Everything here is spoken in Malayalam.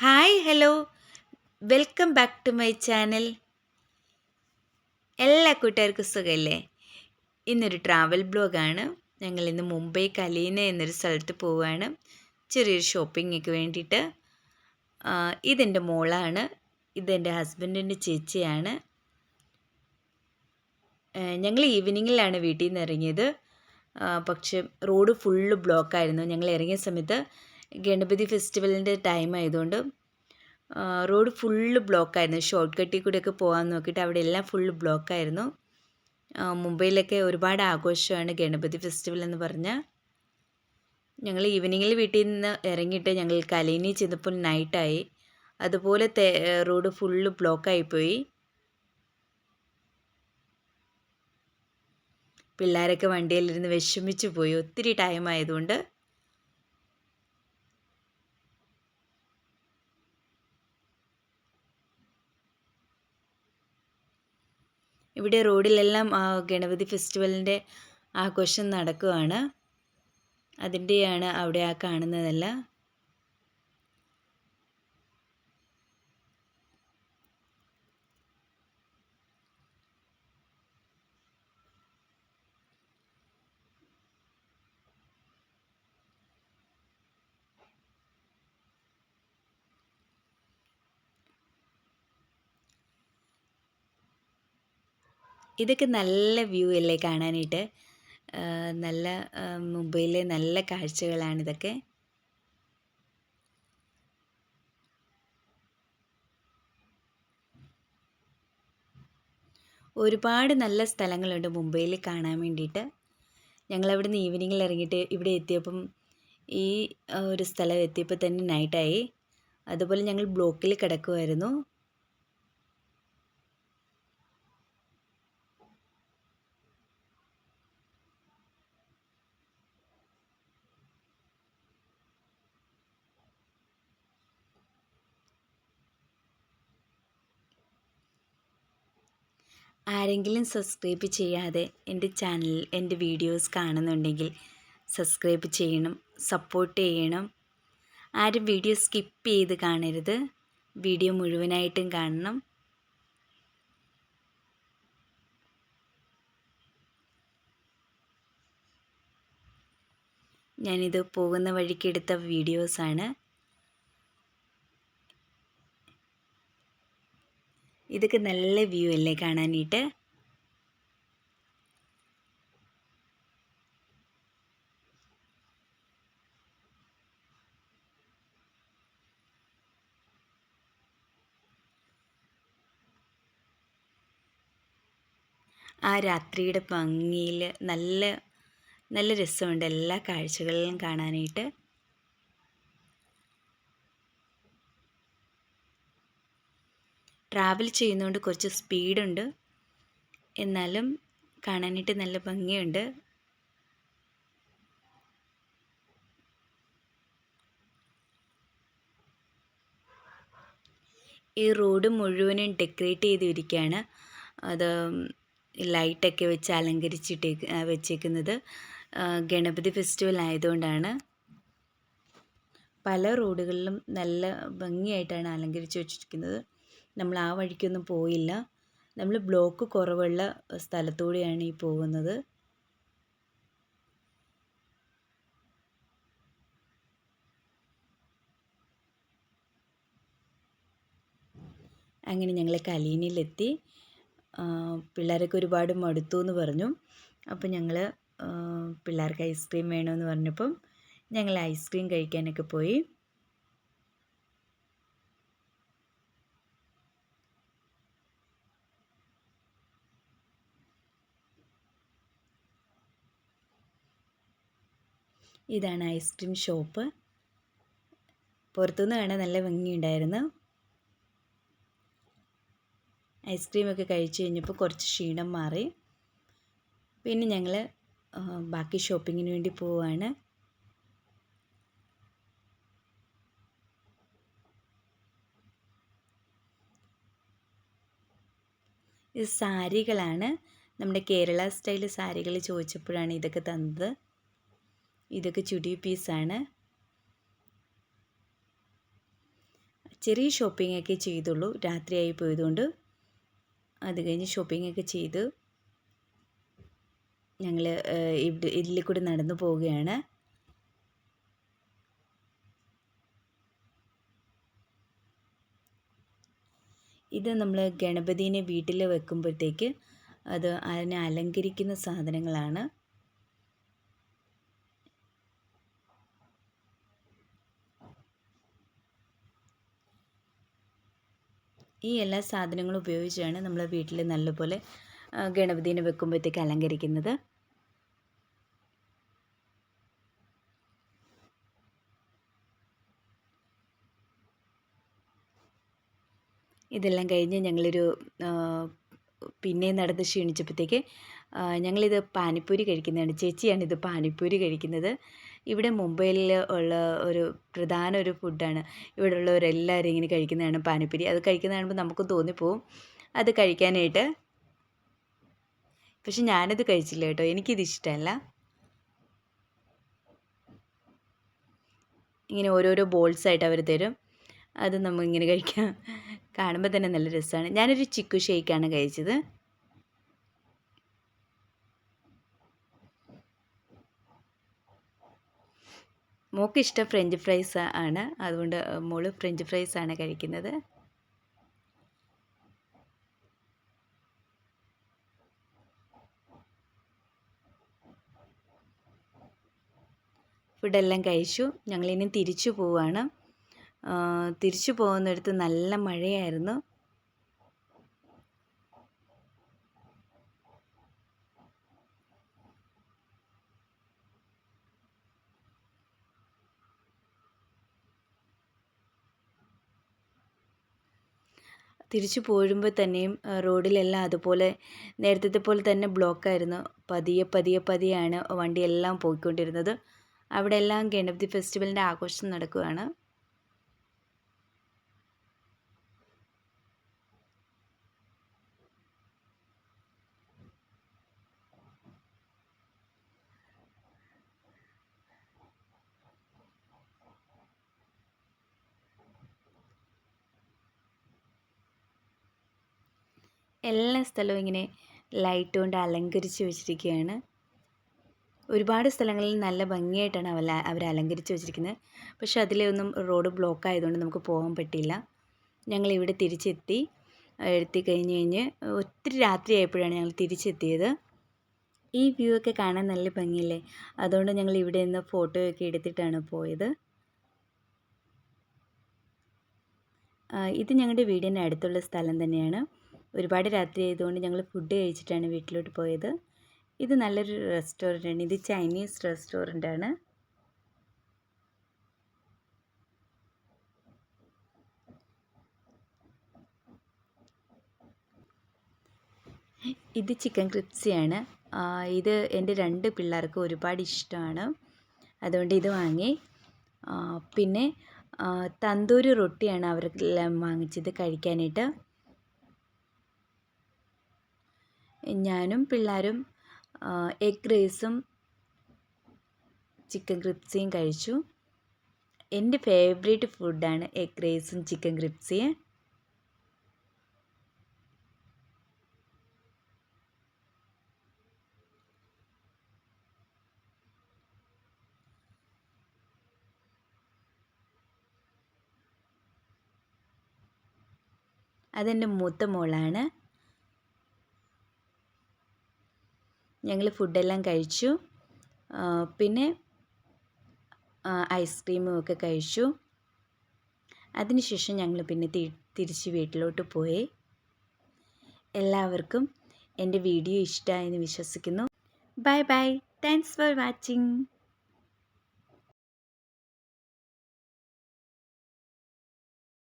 Hi hello. Welcome back to my channel. എല്ലാ കൂട്ടുകാർക്കും സുഖമല്ലേ ഇന്നൊരു ട്രാവൽ ബ്ലോഗാണ്. ഞങ്ങൾ ഇന്ന് മുംബൈ കലീന എന്നൊരു സ്ഥലത്ത് പോവുകയാണ് ചെറിയൊരു ഷോപ്പിങ്ങിക്ക് വേണ്ടിയിട്ട്. ഇതെന്റെ മോളാണ്. ഇതെന്റെ ഹസ്ബൻഡിന്റെ ചേച്ചിയാണ്. ഞങ്ങൾ ഈവനിങ്ങിലാണ് വീട്ടിൽ നിന്ന് ഇറങ്ങിയത് പക്ഷെ റോഡ് ഫുള്ള് ബ്ലോക്കായിരുന്നു. ഞങ്ങൾ ഇറങ്ങിയ സമയത്ത് ഗണപതി ഫെസ്റ്റിവലിന്റെ ടൈം ആയതുകൊണ്ട് റോഡ് ഫുള്ള് ബ്ലോക്കായിരുന്നു ഷോർട്ട് കട്ടിൽ കൂടെയൊക്കെ പോകാൻ നോക്കിയിട്ട് അവിടെ എല്ലാം ഫുള്ള് ബ്ലോക്കായിരുന്നു മുംബൈയിലൊക്കെ ഒരുപാട് ആഘോഷമാണ് ഗണപതി ഫെസ്റ്റിവൽ എന്ന് പറഞ്ഞാൽ ഞങ്ങൾ ഈവനിങ്ങിൽ വീട്ടിൽ നിന്ന് ഇറങ്ങിയിട്ട് ഞങ്ങൾ കലിനി ചെന്നപ്പോൾ നൈറ്റായി അതുപോലെ റോഡ് ഫുള്ള് ബ്ലോക്കായിപ്പോയി പിള്ളേരൊക്കെ വണ്ടിയിലിരുന്ന് വിഷമിച്ചു പോയി. ഒത്തിരി ടൈം ആയതുകൊണ്ട് ഇവിടെ റോഡിലെല്ലാം ആ, ഗണപതി ഫെസ്റ്റിവലിന്റെ ആഘോഷം നടക്കുകയാണ് അതിന്റെയാണ് അവിടെ ആ കാണുന്നതെല്ലാം. ഇതൊക്കെ നല്ല വ്യൂ അല്ലേ കാണാനായിട്ട്? നല്ല മുംബൈയിലെ നല്ല കാഴ്ചകളാണിതൊക്കെ ഒരുപാട് നല്ല സ്ഥലങ്ങളുണ്ട് മുംബൈയിൽ കാണാൻ വേണ്ടിയിട്ട്. നിന്ന് ഈവനിങ്ങിൽ ഇറങ്ങിയിട്ട് ഇവിടെ എത്തിയപ്പം ഈ ഒരു സ്ഥലം എത്തിയപ്പോൾ തന്നെ നൈറ്റായി അതുപോലെ ഞങ്ങൾ ബ്ലോക്കിൽ കിടക്കുമായിരുന്നു ആരെങ്കിലും സബ്സ്ക്രൈബ് ചെയ്യാതെ എന്റെ ചാനൽ എന്റെ വീഡിയോസ് കാണുന്നുണ്ടെങ്കിൽ സബ്സ്ക്രൈബ് ചെയ്യണം സപ്പോർട്ട് ചെയ്യണം. ആരും വീഡിയോ സ്കിപ്പ് ചെയ്ത് കാണരുത്. വീഡിയോ മുഴുവനായിട്ടും കാണണം. ഞാനിത് പോകുന്ന വഴിക്ക് എടുത്ത വീഡിയോസാണ്. ഇതൊക്കെ നല്ല വ്യൂ അല്ലേ കാണാനായിട്ട്? ആ രാത്രിയുടെ ഭംഗിയിൽ നല്ല നല്ല രസമുണ്ട് എല്ലാ കാഴ്ചകളിലും കാണാനായിട്ട്. ട്രാവൽ ചെയ്യുന്നതുകൊണ്ട് കുറച്ച് സ്പീഡുണ്ട് എന്നാലും കാണാനായിട്ട് നല്ല ഭംഗിയുണ്ട്. ഈ റോഡ് മുഴുവനും ഡെക്കറേറ്റ് ചെയ്തിരിക്കുകയാണ്. അത് ലൈറ്റൊക്കെ വെച്ച് അലങ്കരിച്ചിട്ട് വെച്ചേക്കുന്നത് ഗണപതി ഫെസ്റ്റിവൽ ആയതുകൊണ്ടാണ്. പല റോഡുകളിലും നല്ല ഭംഗിയായിട്ടാണ് അലങ്കരിച്ച് വെച്ചിരിക്കുന്നത്. നമ്മൾ ആ വഴിക്കൊന്നും പോയില്ല. നമ്മൾ ബ്ലോക്ക് കുറവുള്ള സ്ഥലത്തൂടെയാണ് ഈ പോകുന്നത്. അങ്ങനെ ഞങ്ങൾ കലീനിലെത്തി പിള്ളേരൊക്കെ ഒരുപാട് മടുത്തു എന്ന് പറഞ്ഞു അപ്പോൾ ഞങ്ങൾ പിള്ളേർക്ക് ഐസ്ക്രീം വേണമെന്ന് പറഞ്ഞപ്പം ഞങ്ങൾ ഐസ്ക്രീം കഴിക്കാനൊക്കെ പോയി. ഇതാണ് ഐസ്ക്രീം ഷോപ്പ്. പുറത്തുനിന്ന് കാണാൻ നല്ല ഭംഗിയുണ്ടായിരുന്നു. ഐസ്ക്രീമൊക്കെ കഴിച്ചു കഴിഞ്ഞപ്പോൾ കുറച്ച് ക്ഷീണം മാറി. പിന്നെ ഞങ്ങൾ ബാക്കി ഷോപ്പിങ്ങിന് വേണ്ടി പോവുകയാണ് ഇത് സാരികളാണ്. നമ്മുടെ കേരള സ്റ്റൈൽ സാരികൾ ചോദിച്ചപ്പോഴാണ് ഇതൊക്കെ തന്നത്. ഇതൊക്കെ ചുടി പീസാണ്. ചെറിയ ഷോപ്പിംഗ് ഒക്കെ ചെയ്തുള്ളൂ. രാത്രിയായി പോയതുകൊണ്ട് അത് കഴിഞ്ഞ് ഷോപ്പിംഗ് ഒക്കെ ചെയ്ത് ഞങ്ങൾ ഇവിടെ ഇതിൽ കൂടി നടന്നു പോവുകയാണ്. ഇത് നമ്മൾ ഗണപതിനെ വീട്ടിൽ വെക്കുമ്പോഴത്തേക്ക് അത് അതിനെ അലങ്കരിക്കുന്ന സാധനങ്ങളാണ്. ഈ എല്ലാ സാധനങ്ങളും ഉപയോഗിച്ചാണ് നമ്മൾ വീട്ടിൽ നല്ലപോലെ ഗണപതിനെ വെക്കുമ്പോഴത്തേക്ക് അലങ്കരിക്കുന്നത്. ഇതെല്ലാം കഴിഞ്ഞ് ഞങ്ങളൊരു പിന്നെ നടന്ന് ക്ഷീണിച്ചപ്പോഴത്തേക്ക് ഞങ്ങളിത് പാനിപ്പൂരി കഴിക്കുന്നതാണ്. ചേച്ചിയാണ് ഇത് പാനിപ്പൂരി കഴിക്കുന്നത്. ഇവിടെ മുംബൈയിൽ ഉള്ള ഒരു പ്രധാന ഒരു ഫുഡാണ് ഇവിടെ ഉള്ളവരെല്ലാവരും ഇങ്ങനെ കഴിക്കുന്നതാണ് പാനിപ്പൂരി. അത് കഴിക്കുന്ന കാണുമ്പോൾ നമുക്ക് തോന്നിപ്പോവും. അത് കഴിക്കാനായിട്ട്. പക്ഷെ ഞാനത് കഴിച്ചില്ല കേട്ടോ. എനിക്കിത് ഇഷ്ടമല്ല. ഇങ്ങനെ ഓരോരോ ബോൾസ് ആയിട്ട് അവർ തരും. അത് നമ്മൾ ഇങ്ങനെ കഴിക്കാം കാണുമ്പോൾ തന്നെ നല്ല രസമാണ് ഞാനൊരു ചിക്കു ഷേക്കാണ് കഴിച്ചത്. മോക്ക് ഇഷ്ടം ഫ്രഞ്ച് ഫ്രൈസ് ആണ്. അതുകൊണ്ട് മോൾ ഫ്രഞ്ച് ഫ്രൈസ് ആണ് കഴിക്കുന്നത്. ഫുഡെല്ലാം കഴിച്ചു. ഞങ്ങളിനി തിരിച്ചു പോവുകയാണ് തിരിച്ചു പോകുന്നിടത്ത് നല്ല മഴയായിരുന്നു. തിരിച്ചു പോരുമ്പോൾ തന്നെയും റോഡിലെല്ലാം അതുപോലെ നേരത്തെ പോലെ തന്നെ ബ്ലോക്കായിരുന്നു. പതിയെ പതിയെ പതിയാണ് വണ്ടിയെല്ലാം പോയിക്കൊണ്ടിരുന്നത്. അവിടെയെല്ലാം ഗണപതി ഫെസ്റ്റിവലിന്റെ ആഘോഷം നടക്കുകയാണ്. എല്ലാ സ്ഥലവും ഇങ്ങനെ ലൈറ്റ് കൊണ്ട് അലങ്കരിച്ച് വെച്ചിരിക്കുകയാണ്. ഒരുപാട് സ്ഥലങ്ങളിൽ നല്ല ഭംഗിയായിട്ടാണ് അവർ അവർ അലങ്കരിച്ച് വെച്ചിരിക്കുന്നത്. പക്ഷേ അതിലൊന്നും റോഡ് ബ്ലോക്ക് ആയതുകൊണ്ട് നമുക്ക് പോകാൻ പറ്റിയില്ല. ഞങ്ങൾ ഇവിടെ തിരിച്ചെത്തി. എത്തി കഴിഞ്ഞ് കഴിഞ്ഞ് ഒത്തിരി രാത്രി ആയപ്പോഴാണ് ഞങ്ങൾ തിരിച്ചെത്തിയത്. ഈ വ്യൂ ഒക്കെ കാണാൻ നല്ല ഭംഗിയില്ലേ? അതുകൊണ്ട് ഞങ്ങൾ ഇവിടെ നിന്ന് ഫോട്ടോയൊക്കെ എടുത്തിട്ടാണ് പോയത്. ഇത് ഞങ്ങളുടെ വീടിന്റെ അടുത്തുള്ള സ്ഥലം തന്നെയാണ്. ഒരുപാട് രാത്രി ആയതുകൊണ്ട് ഞങ്ങൾ ഫുഡ് കഴിച്ചിട്ടാണ് വീട്ടിലോട്ട് പോയത്. ഇത് നല്ലൊരു റെസ്റ്റോറന്റ് ആണ്. ഇത് ചൈനീസ് റെസ്റ്റോറന്റ് ആണ്. ഇത് ചിക്കൻ ക്രിപ്സിയാണ് ഇത് എന്റെ രണ്ട് പിള്ളേർക്ക് ഒരുപാട് ഇഷ്ടമാണ്. അതുകൊണ്ട് ഇത് വാങ്ങി. പിന്നെ തന്തൂരി റൊട്ടിയാണ് അവർക്കെല്ലാം വാങ്ങിച്ചത് കഴിക്കാനായിട്ട്. ഞാനും പിള്ളേരും എഗ് റൈസും ചിക്കൻ ക്രിപ്സിയും കഴിച്ചു. എന്റെ ഫേവറേറ്റ് ഫുഡാണ് എഗ് റൈസും ചിക്കൻ ക്രിപ്സിയും അതെന്റെ മൂത്ത മോളാണ്. ഞങ്ങൾ ഫുഡെല്ലാം കഴിച്ചു. പിന്നെ ഐസ്ക്രീമും ഒക്കെ കഴിച്ചു. അതിനുശേഷം ഞങ്ങൾ പിന്നെ തിരിച്ച് വീട്ടിലോട്ട് പോയി. എല്ലാവർക്കും എന്റെ വീഡിയോ ഇഷ്ടമായെന്ന് വിശ്വസിക്കുന്നു. Bye bye. Thanks for watching